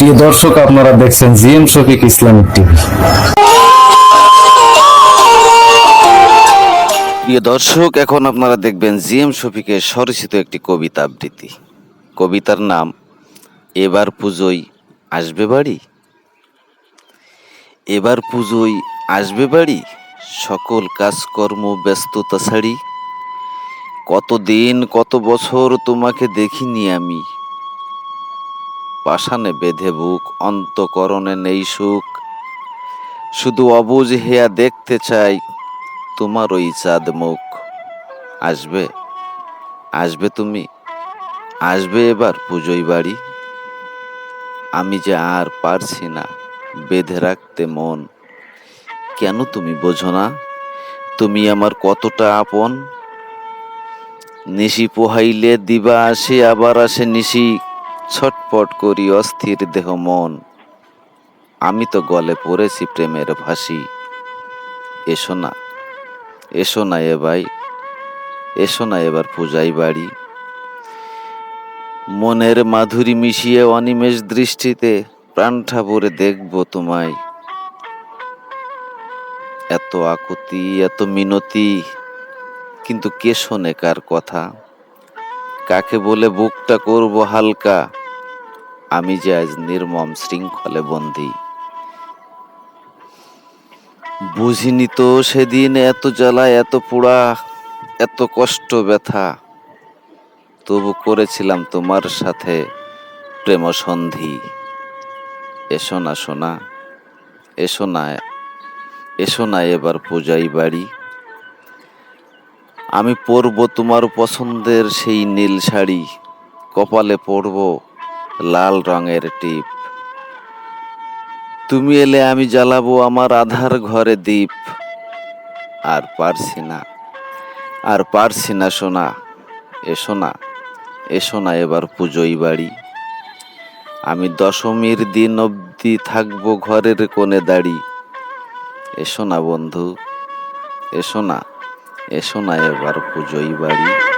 প্রিয় দর্শক, আপনারা দেখছেন জিএম শফিক ইসলামিক টিভি। প্রিয় দর্শক, এখন আপনারা দেখবেন জিএম শফিকের স্বরচিত একটি কবিতা আবৃত্তি। কবিতার নাম, এবার পুজোয় আসবে বাড়ি? এবার পুজোয় আসবে বাড়ি? সকল কাজকর্ম ব্যস্ততা ছাড়ি? কত দিন কত বছর তোমাকে দেখিনি আমি? পাষাণে বেঁধে বুক, অন্তকরণে নেই সুখ। শুধু অবুঝ হেয়া দেখতে চাই, তোমার ওই চাঁদ মুখ। আসবে? আসবে তুমি? আসবে এবার পুজোই বাড়ি? আমি যে আর পারছি না বেঁধে রাখতে মন। কেন তুমি বোঝো না? তুমি আমার কতটা আপন? নিশি পোহাইলে দিবা আসে, আবার আসে নিশি। ছটপট করি অস্থির দেহ মন। আমি তো গলে পড়েছি প্রেমের ফাঁসি এসো না এসো না এ ভাই, এসো না এবার পূজাই বাড়ি। মনের মাধুরী মিশিয়ে অনিমেষ দৃষ্টিতে প্রাণঠা ভরে দেখব তোমায়। এত আকুতি, এত মিনতি, কিন্তু কে শোনে কার কথা? কাকে বলে বুকটা করব হালকা? আমি যে আজ নির্মম শৃঙ্খলে বন্দী। বুঝিনি তো সেদিন এত জ্বালা, এত পোড়া, এত কষ্ট, ব্যথা। তবু করেছিলাম তোমার সাথে প্রেম সন্ধি এসো না সোনা, এসো না এসো না এবার পূজাই বাড়ি। আমি পরবো তোমার পছন্দের সেই নীল শাড়ি, কপালে পরবো লাল রঙের টিপ। তুমি এলে আমি জ্বালাবো আমার আধার ঘরে দ্বীপ আর পারছি না। আর পারছি না সোনা। এসো না। এসো না এবার পুজোই বাড়ি। আমি দশমীর দিন অবধি থাকব ঘরের কোণে দাঁড়ি। এসো না বন্ধু। এসো না। এসো না এবার পুজোই বাড়ি।